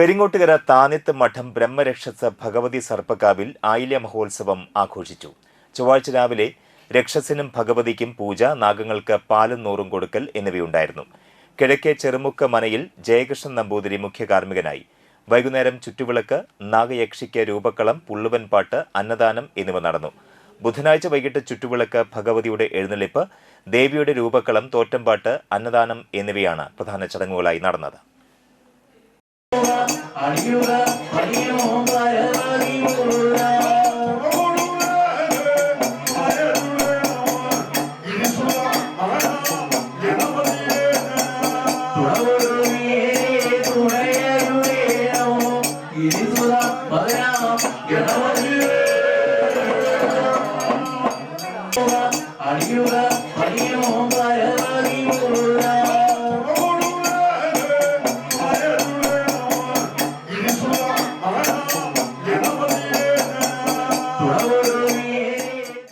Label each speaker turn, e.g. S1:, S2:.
S1: പെരിങ്ങോട്ടുകര താനിത്ത് മഠം ബ്രഹ്മരക്ഷസ ഭഗവതി സർപ്പക്കാവിൽ ആയില്യ മഹോത്സവം ആഘോഷിച്ചു. ചൊവ്വാഴ്ച രാവിലെ രക്ഷസിനും ഭഗവതിക്കും പൂജ നാഗങ്ങൾക്ക് പാലും നൂറും കൊടുക്കൽ എന്നിവയുണ്ടായിരുന്നു. കിഴക്കേ ചെറുമുക്ക മനയിൽ ജയകൃഷ്ണൻ നമ്പൂതിരി മുഖ്യ കാർമ്മികനായി വൈകുന്നേരം ചുറ്റുവിളക്ക് നാഗയക്ഷിക്ക് രൂപക്കളം പുള്ളുവൻ പാട്ട് അന്നദാനം എന്നിവ നടന്നു. ബുധനാഴ്ച വൈകിട്ട് ചുറ്റുവിളക്ക് ഭഗവതിയുടെ എഴുന്നള്ളിപ്പ് ദേവിയുടെ രൂപക്കളം തോറ്റംപാട്ട് അന്നദാനം എന്നിവയാണ് പ്രധാന ചടങ്ങുകളായി നടന്നത്.
S2: அழியுக அழியும் பரவதி உள்ள அழியுக அழியும் Hallelujah.